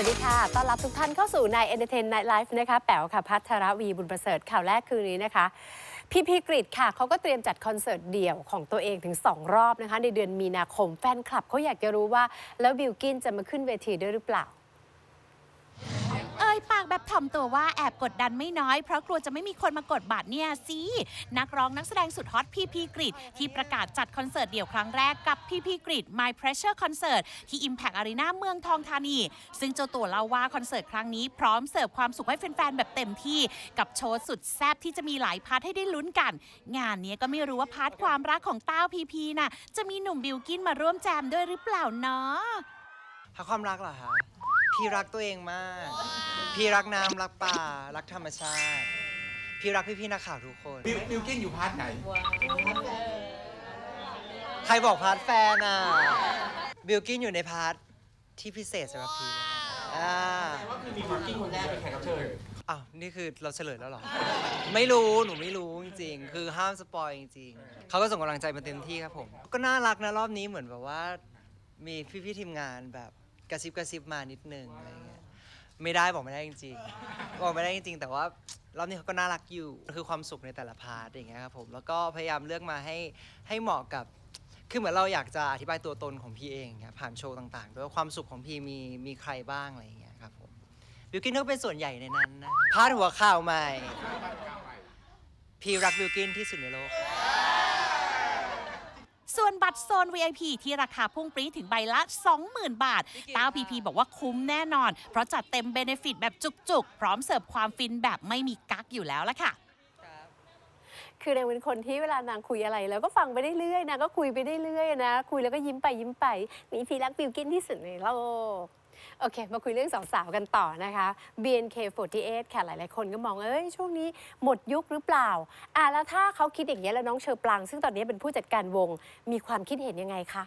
สวัสดีค่ะ ต้อนรับทุกท่านเข้าสู่ใน Entertain Night Live นะคะ แป๋วค่ะ พัทรวีบุญประเสริฐข่าวแรกคืนนี้นะคะ พี่พีกริดค่ะเขาก็เตรียมจัดคอนเสิร์ตเดี่ยวของตัวเองถึง 2 รอบนะคะ ในเดือนมีนาคม แฟนคลับเขาอยากจะรู้ว่า แล้วบิลกินจะมาขึ้นเวทีด้วยหรือเปล่า อมตัวว่าแอบกดดันไม่น้อย เพราะกลัวจะไม่มีคนมากดบัตรเนี่ยสินักร้องนักแสดงสุดฮอตพีพีกริดที่ประกาศจัดคอนเสิร์ตเดี่ยวครั้งแรกกับพีพีกริด My Pressure Concert ที่ Impact Arena เมืองทองธานี ซึ่งเจ้าตัวเล่าว่าคอนเสิร์ตครั้งนี้พร้อมเสิร์ฟความสุขให้แฟนๆแบบเต็มที่กับโชว์สุดแซ่บที่จะมีหลายพาร์ทให้ได้ลุ้นกัน งานนี้ก็ไม่รู้ว่าพาร์ทความรักของต้าพีพีน่ะจะมีหนุ่มบิวกินมาร่วมแจมด้วยหรือเปล่าเนาะพักความรักเหรอคะ พี่รักตัวเองมาก พี่รักน้ำรักป่า รักธรรมชาติ พี่รักพี่ๆนักข่าวทุกคน บิวบิวกิ้นอยู่พาร์ทไหน ใครบอกพาร์ทแฟนอะ บิลกินอยู่ในพาร์ทที่พิเศษสำหรับพี่แล้วอ่าว่าคือมีบิวกิ้นคนแรกเป็นแขกรับเชิญอ้าวนี่คือเราเฉลยแล้วเหรอ ไม่รู้หนูไม่รู้จริงๆ คือห้ามสปอยจริงๆเขาก็ส่งกำลังใจมาเต็มที่ครับผม ก็น่ารักนะรอบนี้เหมือนแบบว่า มีพี่ๆทีมงานแบบ กระซิบกระซิบมานิดนึงอะไรเงี้ยไม่ได้บอกไม่ได้จริงๆบอกไม่ได้จริงๆ แต่ว่ารอบนี้เขาก็น่ารักอยู่คือความสุขในแต่ละพาร์ทอย่างเงี้ยครับผมแล้วก็พยายามเลือกมาให้ให้เหมาะกับคือเหมือนเราอยากจะอธิบายตัวตนของพี่เองเงี้ยผ่านโชว์ต่างๆด้วยว่าความสุขของพี่มีมีใครบ้างอะไรอย่างเงี้ยครับผมบิวกินเขาเป็นส่วนใหญ่ในนั้นนะพาดหัวข่าวใหม่ พี่รักบิวกินที่สุดในโลก ส่วนบัตรโซน VIP ที่ราคาพุ่งปรี๊ดถึงใบละ 20,000 บาทต้าวพีพีบอกว่าคุ้มแน่นอน เพราะจัดเต็มเบเนฟิตแบบจุกๆ พร้อมเสิร์ฟความฟินแบบไม่มีกั๊กอยู่แล้วละค่ะคือนางเป็นคนที่เวลานางคุยอะไร แล้วก็ฟังไปได้เรื่อยๆนะก็คุยไปได้เรื่อยๆนะ คุยแล้วก็ยิ้มไปยิ้มไป มีพีรักบิวกินที่สุดในโลก โอเค มาคุยเรื่องสาวๆกันต่อนะคะ BNK48 ค่ะหลายๆ คนก็มองเอ้ยช่วงนี้หมดยุคหรือเปล่า อะแล้วถ้าเขาคิดอย่างนี้ยแล้วน้องเชอปลาง ซึ่งตอนนี้เป็นผู้จัดการวงมีความคิดเห็นยังไงคะ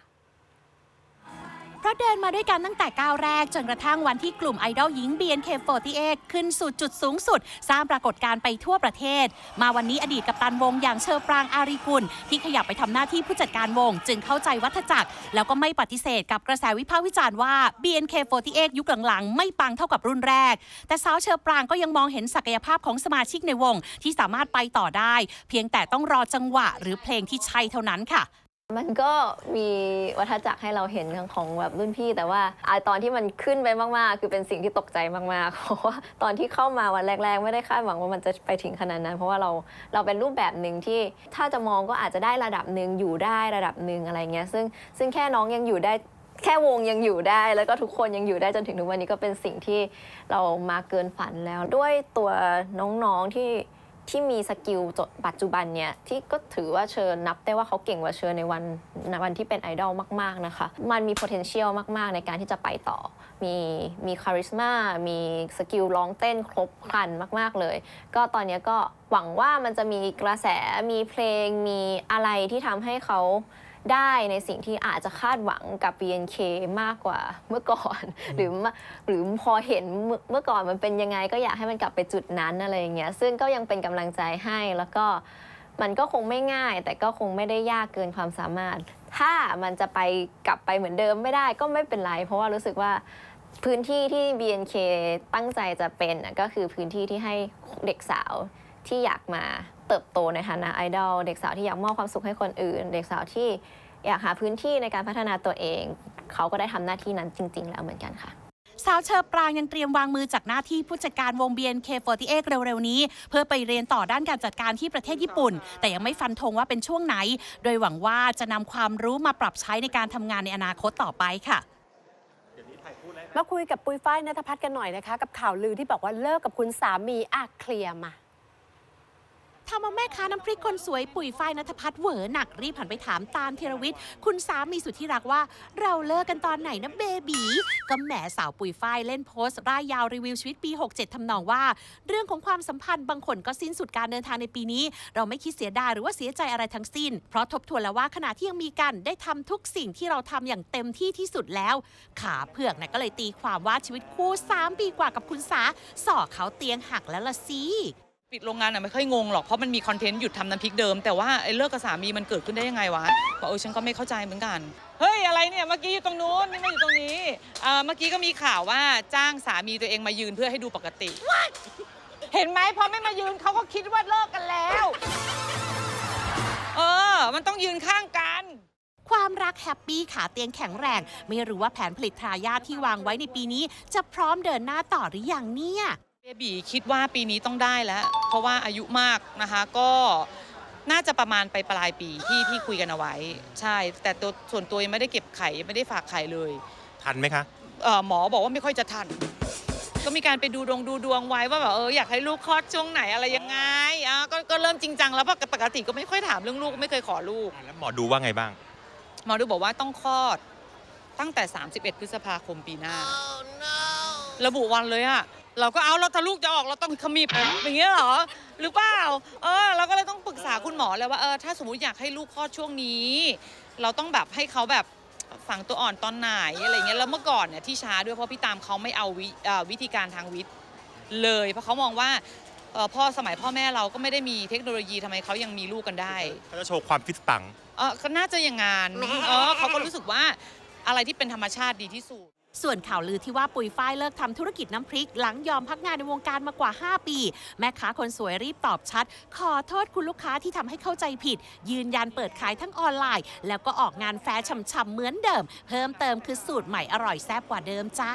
เพราเดินมาด้วยกันตั้งแต่ก้าวแรก จนกระทั่งวันที่กลุ่มไอดอลหญิง BNK48 ขึ้นสู่จุดสูงสุด สร้างปรากฏการณ์ไปทั่วประเทศ มาวันนี้อดีตกัปตันวงอย่างเชอปรางอารีกุล ที่ขยับไปทำหน้าที่ผู้จัดการวง จึงเข้าใจวัฏจักร แล้วก็ไม่ปฏิเสธกับกระแสวิพากษ์วิจารณ์ว่า BNK48 ยุคหลังๆ ไม่ปังเท่ากับรุ่นแรก แต่สาวเชอปรางก็ยังมองเห็นศักยภาพของสมาชิกในวงที่สามารถไปต่อได้ เพียงแต่ต้องรอจังหวะ หรือเพลงที่ใช่เท่านั้นค่ะ มันก็มีวัฏจักรให้เราเห็นของแบบรุ่นพี่ แต่ว่าอตอนที่มันขึ้นไปมากๆ คือเป็นสิ่งที่ตกใจมากๆเพราะว่าตอนที่เข้ามาวันแรก ๆ ไม่ได้คาดหวังว่ามันจะไปถึงขนาดนั้น เพราะว่าเราเราเป็นรูปแบบหนึ่งที่ถ้าจะมองก็อาจจะได้ระดับหนึ่งอยู่ได้ระดับหนึ่งอะไรเงี้ยซึ่งซึ่งแค่น้องยังอยู่ได้แค่วงยังอยู่ได้แล้วก็ทุกคนยังอยู่ได้จนถึงทุกวันนี้ก็เป็นสิ่งที่เรามาเกินฝันแล้วด้วยตัวน้องๆที่ ที่มีสกิลจดปัจจุบันเนี่ยที่ก็ถือว่าเชิญนับได้ว่าเขาเก่งกว่าเชิญในวันในวันที่เป็นไอดอลมาก ๆ นะคะ มันมี potential มาก ๆ ในการที่จะไปต่อ มีมีคาริสมา มีสกิลร้องเต้นครบครันมาก ๆ เลย ก็ตอนนี้ก็หวังว่ามันจะมีกระแสมีเพลงมีอะไรที่ทำให้เขา ได้ในสิ่งที่อาจจะคาดหวังกับ BNK มากกว่าเมื่อก่อน หรือมาหรือพอเห็นเมื่อเมื่อก่อนมันเป็นยังไง ก็อยากให้มันกลับไปจุดนั้นอะไรอย่างเงี้ยซึ่งก็ยังเป็นกำลังใจให้แล้วก็มันก็คงไม่ง่าย แต่ก็คงไม่ได้ยากเกินความสามารถ ถ้ามันจะไปกลับไปเหมือนเดิมไม่ได้ก็ไม่เป็นไร เพราะว่ารู้สึกว่าพื้นที่ที่ BNK ตั้งใจจะเป็นน่ะก็คือพื้นที่ที่ให้เด็กสาวที่อยากมา เติบโตในฐานะไอดอลเด็กสาวที่อยากมอบความสุขให้คนอื่น เด็กสาวที่อยากหาพื้นที่ในการพัฒนาตัวเอง เขาก็ได้ทำหน้าที่นั้นจริง ๆ แล้วเหมือนกันค่ะสาวเชอปรางยังเตรียมวางมือจากหน้าที่ผู้จัดการวง BNK48 เร็วๆนี้ เพื่อไปเรียนต่อด้านการจัดการที่ประเทศญี่ปุ่น แต่ยังไม่ฟันธงว่าเป็นช่วงไหน โดยหวังว่าจะนำความรู้มาปรับใช้ในการทำงานในอนาคตต่อไปค่ะมาคุยกับปุ้ยฝ้ายนัทพัฒน์กันหน่อยนะคะ กับข่าวลือที่บอกว่าเลิกกับคุณสามีอะเคลียร์มา ทำเอาแม่ค้าน้ำพริกคนสวยปุ๋ยฝ้ายนัทพัฒน์เหวอหนักรีบหันไปถามตาลธีรวิทย์คุณสามีสุดที่รักว่า เราเลิกกันตอนไหนนะเบบีก็แหมสาวปุ๋ยฝ้ายเล่นโพสต์ร่ายยาวรีวิวชีวิตปี 67ทำนองว่า เรื่องของความสัมพันธ์บางคนก็สิ้นสุดการเดินทางในปีนี้ เราไม่คิดเสียดายหรือว่าเสียใจอะไรทั้งสิ้น เพราะทบทวนแล้วว่าขณะที่ยังมีกันได้ทำทุกสิ่งที่เราทำอย่างเต็มที่ที่สุดแล้ว ขาเผือกนะก็เลยตีความว่าชีวิตคู่3ปีกว่ากับคุณสาส่อเขาเตียงหักแล้วละสิ ปิดโรงงานอะไม่ค่อยงงหรอกเพราะมันมีคอนเทนต์หยุดทำน้ำพริกเดิม แต่ว่าไอ้เลิกกับสามีมันเกิดขึ้นได้ยังไงวะบอกเออฉันก็ไม่เข้าใจเหมือนกัน เฮ้ยอะไรเนี่ยเมื่อกี้อยู่ตรงนู้นนี่มาอยู่ตรงนี้เอ่อเมื่อกี้ก็มีข่าวว่าจ้างสามีตัวเองมายืนเพื่อให้ดูปกติ เห็นไหมพอไม่มายืนเขาก็คิดว่าเลิกกันแล้ว เออ มันต้องยืนข้างกัน ความรักแฮปปี้ขาเตียงแข็งแรง ไม่รู้ว่าแผนผลิตทายาทที่วางไว้ในปีนี้ จะพร้อมเดินหน้าต่อหรือยังเนี่ย เบบีคิดว่าปีนี้ต้องได้แล้ว เพราะว่าอายุมากนะคะก็น่าจะประมาณไปปลายปีที่ที่คุยกันเอาไว้ ใช่ แต่ตัวส่วนตัวยังไม่ได้เก็บไข่ยังไม่ได้ฝากไข่เลยทันไหมคะเอ่อหมอบอกว่าไม่ค่อยจะทัน ก็มีการไปดูดวงดูดวงไว้ว่าแบบเอออยากให้ลูกคลอดช่วงไหนอะไรยังไงอะก็ก็เริ่มจริงจังแล้วเพราะปกติก็ไม่ค่อยถามเรื่องลูกไม่เคยขอลูก แล้วหมอดูว่าไงบ้าง หมอดูบอกว่าต้องคลอดตั้งแต่ 31 พฤษภาคมปีหน้า ระบุวันเลยอะ เราก็เอาเราถ้าลูกจะออกเราต้องขมิบอย่างเงี้ยเหรอหรือเปล่าเออเราก็เลยต้องปรึกษาคุณหมอเลยว่าเออถ้าสมมติอยากให้ลูกคลอดช่วงนี้ เราต้องแบบให้เขาแบบฝังตัวอ่อนตอนไหนอะไรเงี้ยแล้วเมื่อก่อนเนี่ยที่ช้าด้วยเพราะพี่ตามเขาไม่เอาวิเอ่อวิธีการทางวิทย์เลยเพราะเขามองว่าเอ่อพ่อสมัยพ่อแม่เราก็ไม่ได้มีเทคโนโลยีทำไมเขายังมีลูกกันได้เขาจะโชว์ความฟิตปังเออก็น่าจะอย่างงานเออเขาก็รู้สึกว่าอะไรที่เป็นธรรมชาติดีที่สุด ส่วนข่าวลือที่ว่าปุ๋ยฝ้ายเลิกทำธุรกิจน้ำพริก หลังยอมพักงานในวงการมากว่า 5 ปี แม่ค้าคนสวยรีบตอบชัด ขอโทษคุณลูกค้าที่ทำให้เข้าใจผิด ยืนยันเปิดขายทั้งออนไลน์ แล้วก็ออกงานแฟร์ช่ำๆเหมือนเดิม เพิ่มเติมคือสูตรใหม่อร่อยแซ่บกว่าเดิมจ้า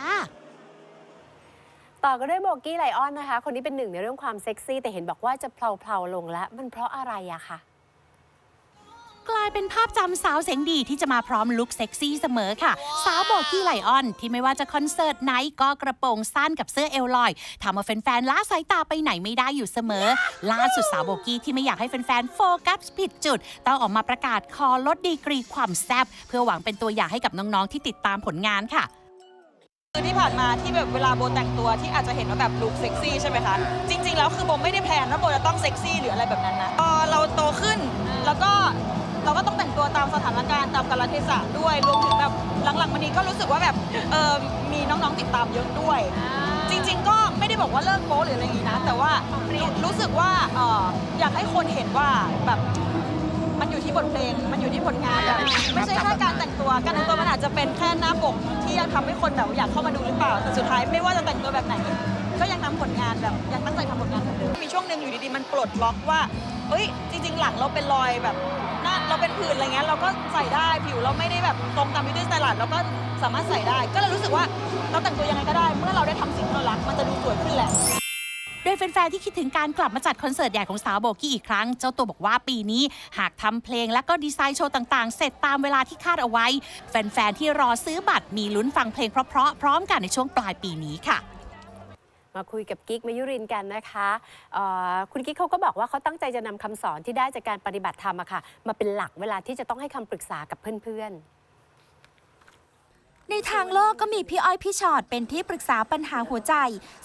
ต่อกันด้วยโบกี้ไลออนนะคะ คนนี้เป็นหนึ่งในเรื่องความเซ็กซี่ แต่เห็นบอกว่าจะเพลาๆลงแล้ว มันเพราะอะไรอะคะ กลายเป็นภาพจำสาวเสียงดีที่จะมาพร้อมลุคเซ็กซี่เสมอค่ะ สาวโบกี้ไลออน ที่ไม่ว่าจะคอนเสิร์ตไหนก็กระโปรงสั้นกับเสื้อเอลลอยทำเอาแฟนๆล้าสายตาไปไหนไม่ได้อยู่เสมอ ล่าสุดสาวโบกี้ที่ไม่อยากให้แฟนๆโฟกัสผิดจุด ต้องออกมาประกาศคอลดดีกรีความแซ่บเพื่อหวังเป็นตัวอย่างให้กับน้องๆที่ติดตามผลงานค่ะคือที่ผ่านมาที่แบบเวลาโบแต่งตัวที่อาจจะเห็นว่าแบบลุคเซ็กซี่ใช่ไหมคะ จริง ๆ แล้วคือโบไม่ได้แพลนว่าโบจะต้องเซ็กซี่หรืออะไรแบบนั้นนะพอเราโตขึ้นแล้วก็ เราก็ต้องแต่งตัวตามสถานการณ์ตามกาลเทศะด้วยรวมถึงแบบหลังๆมานี้ก็รู้สึกว่าแบบเออมีน้องๆติดตามเยอะด้วย จริง ๆ ก็ไม่ได้บอกว่าเลิกโป๊หรืออะไรอย่างนี้นะ แต่ว่ารู้รู้สึกว่าเอออยากให้คนเห็นว่าแบบมันอยู่ที่บทเพลงมันอยู่ที่ผลงานแบบไม่ใช่แค่การแต่งตัวการแต่งตัวมันอาจจะเป็นแค่หน้าปกที่ยังทำให้คนแบบอยากเข้ามาดูหรือเปล่าแต่สุดท้ายไม่ว่าจะแต่งตัวแบบไหน ก็ยังทำผลงานแบบยังตั้งใจทำผลงานเหมือนเดิมมีช่วงหนึ่งอยู่ดีๆมันปลดล็อกว่าเอ้ยจริง ๆ หลังเราเป็นรอยแบบหน้า เราเป็นผื่นอะไรเงี้ยเราก็ใส่ได้ผิวเราไม่ได้แบบตรงตามวิธีสไตล์เราก็สามารถใส่ได้ ก็เลยรู้สึกว่าเราแต่งตัวยังไงก็ได้ เมื่อเราได้ทำสิ่งที่เรารักมันจะดูสวยขึ้นแหละ โดยแฟนๆที่คิดถึงการกลับมาจัดคอนเสิร์ตใหญ่ของสาวโบกี้อีกครั้ง เจ้าตัวบอกว่าปีนี้หากทำเพลงและก็ดีไซน์โชว์ต่างๆ เสร็จตามเวลาที่คาดเอาไว้ แฟนๆที่รอซื้อบัตรมีลุ้นฟังเพลงเพราะๆพร้อมกันในช่วงปลายปีนี้ค่ะ มาคุยกับกิ๊กมยุรินกันนะคะคุณกิ๊กเขาก็บอกว่าเขาตั้งใจจะนำคำสอนที่ได้จากการปฏิบัติธรรมอะค่ะ มาเป็นหลักเวลาที่จะต้องให้คำปรึกษากับเพื่อนๆ ในทางโลกก็มีพี่อ้อยพี่ชอตเป็นที่ปรึกษาปัญหาหัวใจ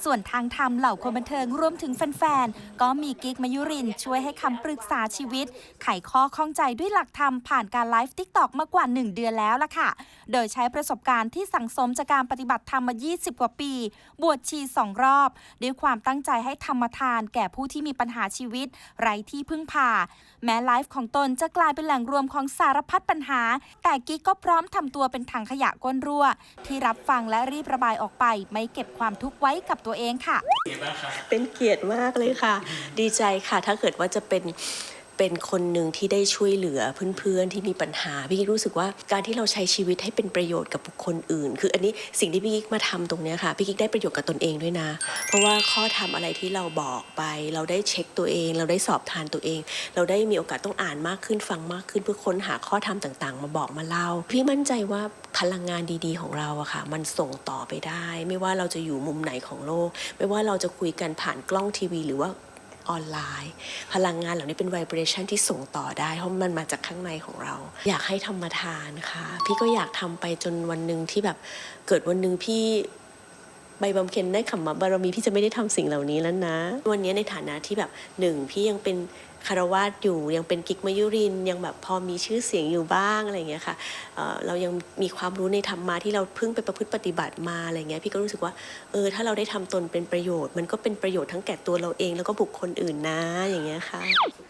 ส่วนทางธรรมเหล่าคนบันเทิงรวมถึงแฟนๆ ก็มีกิ๊กมายุรินช่วยให้คำปรึกษาชีวิต ไขข้อข้องใจด้วยหลักธรรมผ่านการไลฟ์ติ๊กตอกมากว่า 1 เดือนแล้วล่ะค่ะ โดยใช้ประสบการณ์ที่สั่งสมจากการปฏิบัติธรรมมา 20 กว่าปี บวชชีสองรอบ ด้วยความตั้งใจให้ธรรมทานแก่ผู้ที่มีปัญหาชีวิต ไร้ที่พึ่งพา แม้ไลฟ์ของตนจะกลายเป็นแหล่งรวมของสารพัดปัญหา แต่กิ๊กก็พร้อมทำตัวเป็นถังขยะก้นรั่ว ที่รับฟังและรีบระบายออกไป ไม่เก็บความทุกข์ไว้กับตัวเองค่ะ เป็นเกียรติมากเลยค่ะ ดีใจค่ะ ถ้าเกิดว่าจะเป็น เป็นคนหนึ่งที่ได้ช่วยเหลือเพื่อนๆที่มีปัญหาพี่กิ๊กรู้สึกว่าการที่เราใช้ชีวิตให้เป็นประโยชน์กับบุคคลอื่น คืออันนี้สิ่งที่พี่กิ๊กมาทำตรงนี้ค่ะพี่กิ๊กได้ประโยชน์กับตนเองด้วยนะ เพราะว่าข้อทำอะไรที่เราบอกไป เราได้เช็คตัวเอง เราได้สอบทานตัวเอง เราได้มีโอกาสต้องอ่านมากขึ้นฟังมากขึ้นเพื่อค้นหาข้อธรรมต่างๆ มาบอกมาเล่า พี่มั่นใจว่าพลังงานดีๆ ของเราอะค่ะ มันส่งต่อไปได้ ไม่ว่าเราจะอยู่มุมไหนของโลก ไม่ว่าเราจะคุยกันผ่านกล้องทีวี หรือว่า ออนไลน์ พลังงานเหล่านี้เป็นไวเบรชันที่ส่งต่อได้ เพราะมันมาจากข้างในของเรา อยากให้ธรรมทานค่ะ พี่ก็อยากทำไปจนวันหนึ่งที่แบบเกิดวันหนึ่งพี่ใบบำเพ็ญได้ขำมบารมีพี่จะไม่ได้ทำสิ่งเหล่านี้แล้วนะ วันนี้ในฐานะที่แบบหนึ่งพี่ยังเป็น คารวาสอยู่ยังเป็นกิกมายุรินทร์ยังแบบพอมีชื่อเสียงอยู่บ้างอะไรอย่างเงี้ยค่ะเอ่อเรายังมีความรู้ในธรรมะที่เราเพิ่งไปประพฤติปฏิบัติมาอะไรเงี้ยพี่ก็รู้สึกว่าเออถ้าเราได้ทำตนเป็นประโยชน์ มันก็เป็นประโยชน์ทั้งแก่ตัวเราเอง แล้วก็บุคคลอื่นนะอย่างเงี้ยค่ะ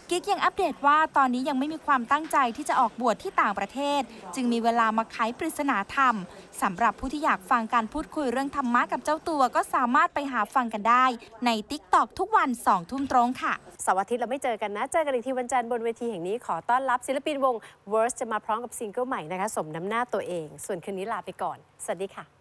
กิ๊กยังอัปเดตว่าตอนนี้ยังไม่มีความตั้งใจที่จะออกบวชที่ต่างประเทศ จึงมีเวลามาไขปริศนาธรรมสำหรับผู้ที่อยากฟังการพูดคุยเรื่องธรรมะกับเจ้าตัวก็สามารถไปหาฟังกันได้ ใน t ิ k t o k ทุกวัน2ทุ่มตรงค่ะเสาร์อาทิตย์เราไม่เจอกันนะเจอกันอีกทีวันจันทร์บนเวทีแห่งนี้ขอต้อนรับศิลปินวง Worst จะมาพร้อมกับซิงเกิลใหม่นะคะ สมน้ำหน้าตัวเอง ส่วนคืนนี้ลาไปก่อน สวัสดีค่ะ